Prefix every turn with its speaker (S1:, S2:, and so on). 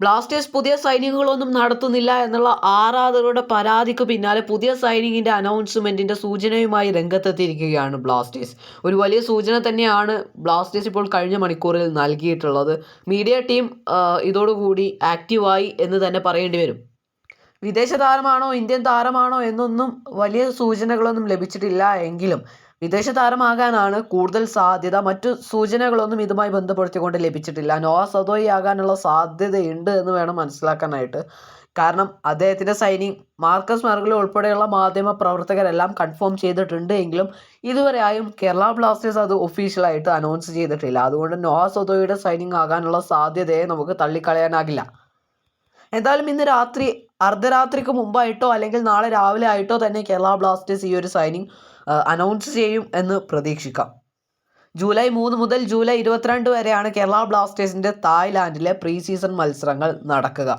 S1: Blasters പുതിയ സൈനിങ്ങുകളൊന്നും നടത്തുന്നില്ല എന്നുള്ള ആരാധകരുടെ പരാതിക്ക് പിന്നാലെ പുതിയ സൈനിങ്ങിന്റെ അനൗൺസ്മെന്റിന്റെ സൂചനയുമായി രംഗത്തെത്തിയിരിക്കുകയാണ് ബ്ലാസ്റ്റേഴ്സ്. ഒരു വലിയ സൂചന തന്നെയാണ് ബ്ലാസ്റ്റേഴ്സ് ഇപ്പോൾ കഴിഞ്ഞ മണിക്കൂറിൽ നൽകിയിട്ടുള്ളത്. മീഡിയ ടീം ഇതോടുകൂടി ആക്റ്റീവായി എന്ന് തന്നെ പറയേണ്ടി വരും. വിദേശ താരമാണോ ഇന്ത്യൻ താരമാണോ എന്നൊന്നും വലിയ സൂചനകളൊന്നും ലഭിച്ചിട്ടില്ല എങ്കിലും വിദേശ താരമാകാനാണ് കൂടുതൽ സാധ്യത. മറ്റു സൂചനകളൊന്നും ഇതുമായി ബന്ധപ്പെടുത്തിക്കൊണ്ട് ലഭിച്ചിട്ടില്ല. നോവ സദോയി ആകാനുള്ള സാധ്യതയുണ്ട് എന്ന് വേണം മനസ്സിലാക്കാനായിട്ട്. കാരണം അദ്ദേഹത്തിന്റെ സൈനിങ് മാർക്കസ് മാർഗിൽ ഉൾപ്പെടെയുള്ള മാധ്യമ പ്രവർത്തകരെല്ലാം കൺഫേം ചെയ്തിട്ടുണ്ട് എങ്കിലും ഇതുവരെ ആയും കേരള ബ്ലാസ്റ്റേഴ്സ് അത് ഒഫീഷ്യലായിട്ട് അനൗൺസ് ചെയ്തിട്ടില്ല. അതുകൊണ്ട് നോവ സദോയുടെ സൈനിങ് ആകാനുള്ള സാധ്യതയെ നമുക്ക് തള്ളിക്കളയാനാകില്ല. എന്തായാലും ഇന്ന് രാത്രി അർദ്ധരാത്രിക്ക് മുമ്പായിട്ടോ അല്ലെങ്കിൽ നാളെ രാവിലെ ആയിട്ടോ തന്നെ കേരള ബ്ലാസ്റ്റേഴ്സ് ഈ ഒരു സൈനിങ് അനൗൺസ് ചെയ്യും എന്ന് പ്രതീക്ഷിക്കാം. ജൂലൈ മൂന്ന് മുതൽ ജൂലൈ ഇരുപത്തിരണ്ട് വരെയാണ് കേരള ബ്ലാസ്റ്റേഴ്സിന്റെ തായ്ലാൻഡിലെ പ്രീ സീസൺ മത്സരങ്ങൾ നടക്കുക.